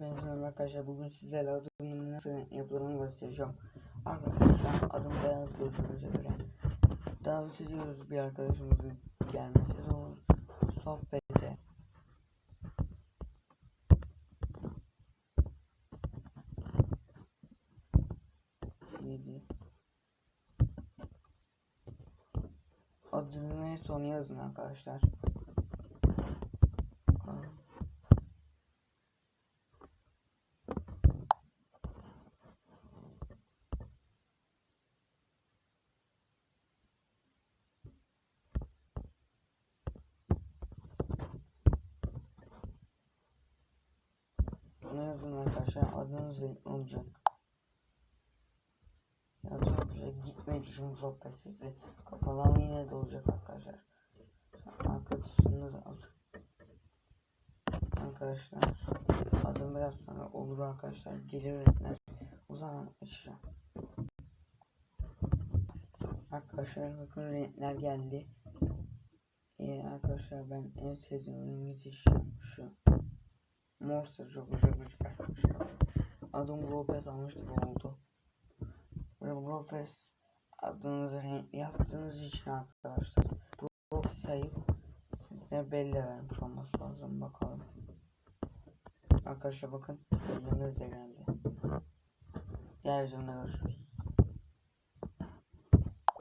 Hepinize arkadaşlar. Bugün sizlerle adımın nasıl yapıldığını göstereceğim. Arkadaşlar adım beyaz gördüğünüze göre. Davet ediyoruz bir arkadaşımızın gelmesi de olur. Sohbete. Yedi. Adını neyse onu yazın arkadaşlar. Ne yazın arkadaşlar adınız olacak. Yazın arkadaşlar gitmeyi düşünün sohbet sesi kapalı ama yine de olacak arkadaşlar. Arkadaşınız aldı. Arkadaşlar adım biraz sonra olur arkadaşlar gelir öğretmenler o zaman açacağım. Arkadaşlar bakın renkler geldi. Ee, arkadaşlar ben en sevdiğim seçeceğim şu. Monster çok güzel bir arkadaşlar. Adım Lopez almış gibi oldu. Ve Lopez adınızı yaptığınız için arkadaşlar. Lopez sayıp size belli vermiş olması lazım bakalım. Arkadaşlar bakın bellimiz de geldi. Diğer videomda görüşürüz.